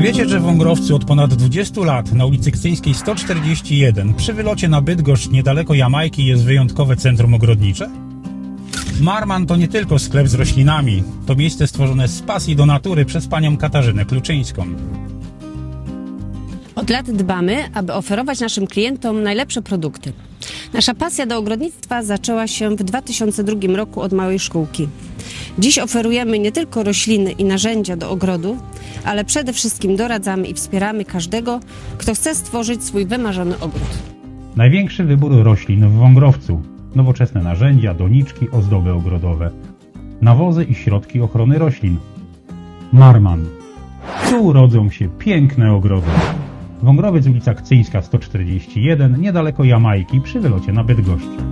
Czy wiecie, że w Wągrowcu od ponad 20 lat na ulicy Kcyńskiej 141 przy wylocie na Bydgoszcz niedaleko Jamajki jest wyjątkowe centrum ogrodnicze? Marman to nie tylko sklep z roślinami, to miejsce stworzone z pasji do natury przez panią Katarzynę Kluczyńską. Od lat dbamy, aby oferować naszym klientom najlepsze produkty. Nasza pasja do ogrodnictwa zaczęła się w 2002 roku od małej szkółki. Dziś oferujemy nie tylko rośliny i narzędzia do ogrodu, ale przede wszystkim doradzamy i wspieramy każdego, kto chce stworzyć swój wymarzony ogród. Największy wybór roślin w Wągrowcu. Nowoczesne narzędzia, doniczki, ozdoby ogrodowe. Nawozy i środki ochrony roślin. Marman. Tu urodzą się piękne ogrody. Wągrowiec ulica Kcyńska 141, niedaleko Jamajki przy wylocie na Bydgoszcz.